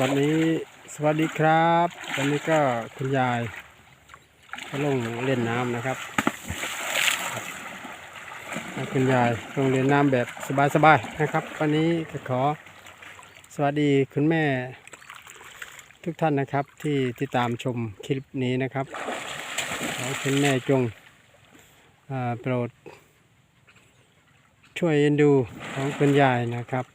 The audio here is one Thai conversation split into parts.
วัสดีสวัสดีครับวันนี้ก็คุณยายก็ลงเล่นน้ำนะครับคุณยายลงเล่นน้ำแบบสบายๆนะครับ วันนี้ก็ขอสวัสดีคุณแม่ทุกท่านนะครับที่ติดตามชมคลิปนี้นะครับขอคุณแม่จงโปรดช่วยเอ็นดูของคุณยายนะครับ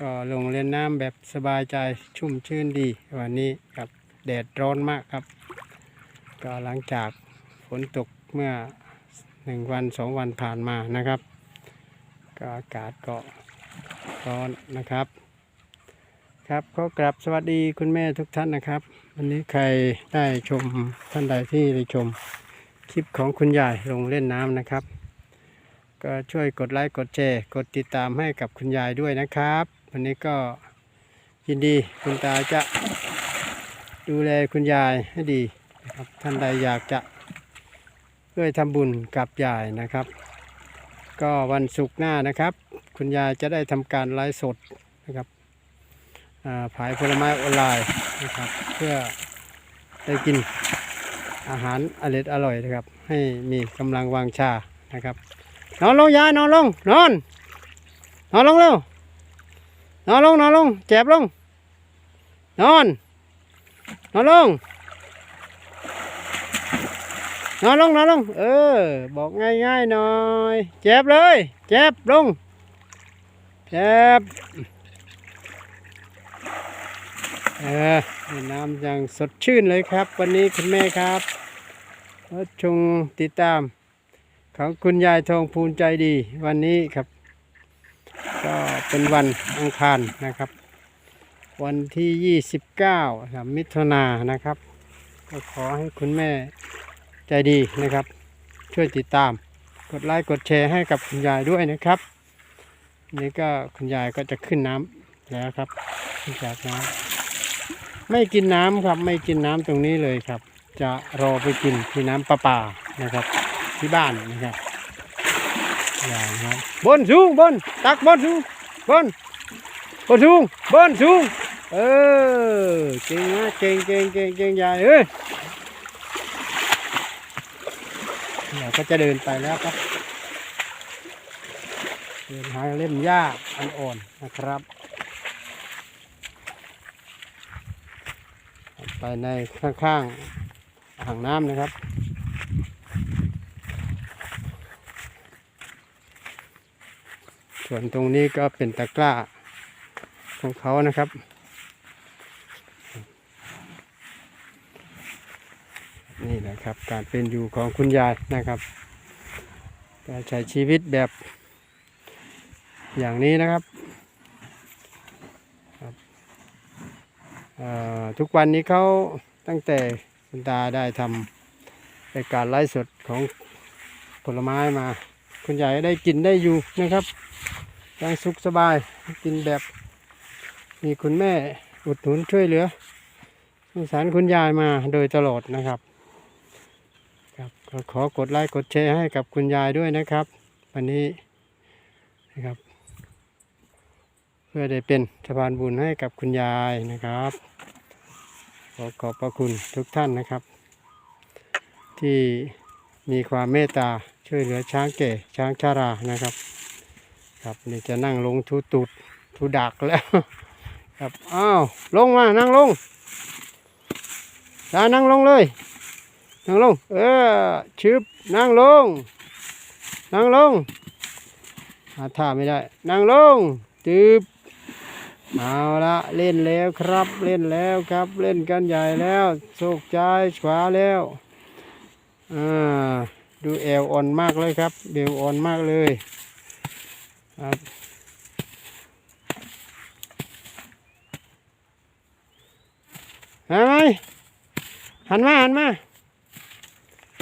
ก็ลงเล่นน้ำแบบสบายใจชุ่มชื่นดีวันนี้ครับแดดร้อนมากครับ ก็หลังจากฝนตกเมื่อหนึ่งวันสองวันผ่านมานะครับ ก็อากาศก็ร้อนนะครับ ครับก็กลับสวัสดีคุณแม่ทุกท่านนะครับ วันนี้ใครได้ชมท่านใดที่ได้ชมคลิปของคุณยายลงเล่นน้ำนะครับ ก็ช่วยกดไลค์กดแชร์กดติดตามให้กับคุณยายด้วยนะครับ วันนี้ก็ยินดีคุณตาจะดูแลคุณยายให้ดีนะครับท่านใดอยากจะช่วยทำบุญกับยายนะครับ ก็วันศุกร์หน้านะครับ คุณยายจะได้ทำการไลฟ์สดนะครับอ่าขายผลไม้ออนไลน์นะครับ เพื่อได้กินอาหารอร่อยอร่อยนะครับ ให้มีกำลังวางชานะครับ นอนลงยายนอนลงนอน นอนลงเร็ว นอนลงนอนลงเจ็บลง นอน นอนลง นอนลงนอนลง เออ บอกง่ายๆหน่อย เจ็บเลย เจ็บลง เจ็บ เออน้ำอย่างสดชื่นเลยครับ วันนี้คุณแม่ครับชงติดตามของคุณยายทองภูนใจดีวันนี้ครับก็ เป็นวันอังคารนะครับ วันที่ 29ครับมิถุนานะครับ ก็ขอให้คุณแม่ใจดีนะครับ ช่วยติดตาม กดไลค์กดแชร์ให้กับคุณยายด้วยนะครับ นี่ก็คุณยายก็จะขึ้นน้ำแล้วครับขึ้นจากน้ำไม่กินน้ำครับ ไม่กินน้ำตรงนี้เลยครับ จะรอไปกินที่น้ำประปานะครับ ที่บ้านนะครับอย่างครับบนสูงบนตักบนสูง บนบนสูงบนสูงเออเก่งนะเก่งเก่งเก่งเก่งใหญ่เอ้ยเราก็จะเดินไปแล้วครับเดินหาเล่มหญ้าอ่อนๆนะครับ ไปในข้างๆอ่างน้ำนะครับ ส่วนตรงนี้ก็เป็นตะกร้าของเขานะครับ นี่แหละครับ การเป็นอยู่ของคุณยายนะครับ การใช้ชีวิตแบบอย่างนี้นะครับทุกวันนี้เขาตั้งแต่คุณตาได้ทำราการไลฟ์สดของผลไม้มา คุณยายได้กินได้อยู่นะครับ ยังสุขสบายกินแบบ มีคุณแม่อุดหนุนช่วยเหลือสงสารคุณยายมาโดยตลอดนะครับครับก็ขอกดไลค์กดแชร์ให้กับคุณยายด้วยนะครับ วันนี้นะครับ เพื่อได้เป็นสะพานบุญให้กับคุณยายนะครับขอขอบพระคุณทุกท่านนะครับ ที่มีความเมตตาช่วยเหลือช้างแก่ช้างชารานะครับ ครับนี่จะนั่งลงทุตูดทุดักแล้ว ครับอ้าวลงมานั่งลงตานั่งลงเลย นั่งลง เออชึบนั่งลง นั่งลงหาท่าไม่ได้ นั่งลงจืบเอาละเล่นแล้วครับ เล่นแล้วครับ เล่นกันใหญ่แล้วโศกใจขวาแล้วอ่าดูแอวอ่อนมากเลยครับเบลอ่อนมากเลย ครับหันไหมหันมาหันมา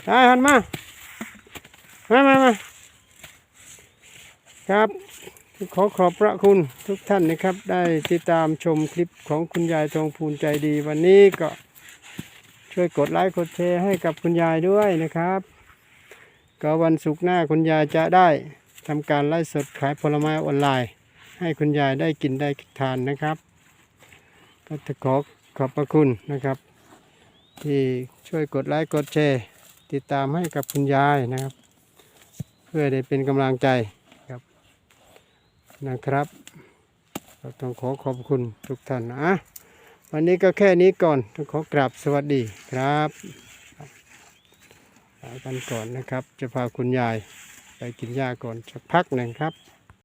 ได้หันมามามามาครับขอขอบพระคุณทุกท่านนะครับ ได้ติดตามชมคลิปของคุณยายทองพูนใจดี วันนี้ก็ช่วยกดไลค์กดแชร์ให้กับคุณยายด้วยนะครับ ก็วันศุกร์หน้าคุณยายจะได้ ทำการไลฟ์สดขายผลไม้ออนไลน์ ให้คุณยายได้กินได้ทานนะครับ ก็ก็ขอขอบพระคุณนะครับ ที่ช่วยกดไลค์กดแชร์ติดตามให้กับคุณยายนะครับ เพื่อได้เป็นกำลังใจครับนะครับก็ต้องขอขอบคุณทุกท่านนะวันนี้ก็แค่นี้ก่อนต้องขอกราบสวัสดีครับลากันก่อนนะครับ จะพาคุณยาย กินหญ้าก่อนสักพักหนึ่งครับ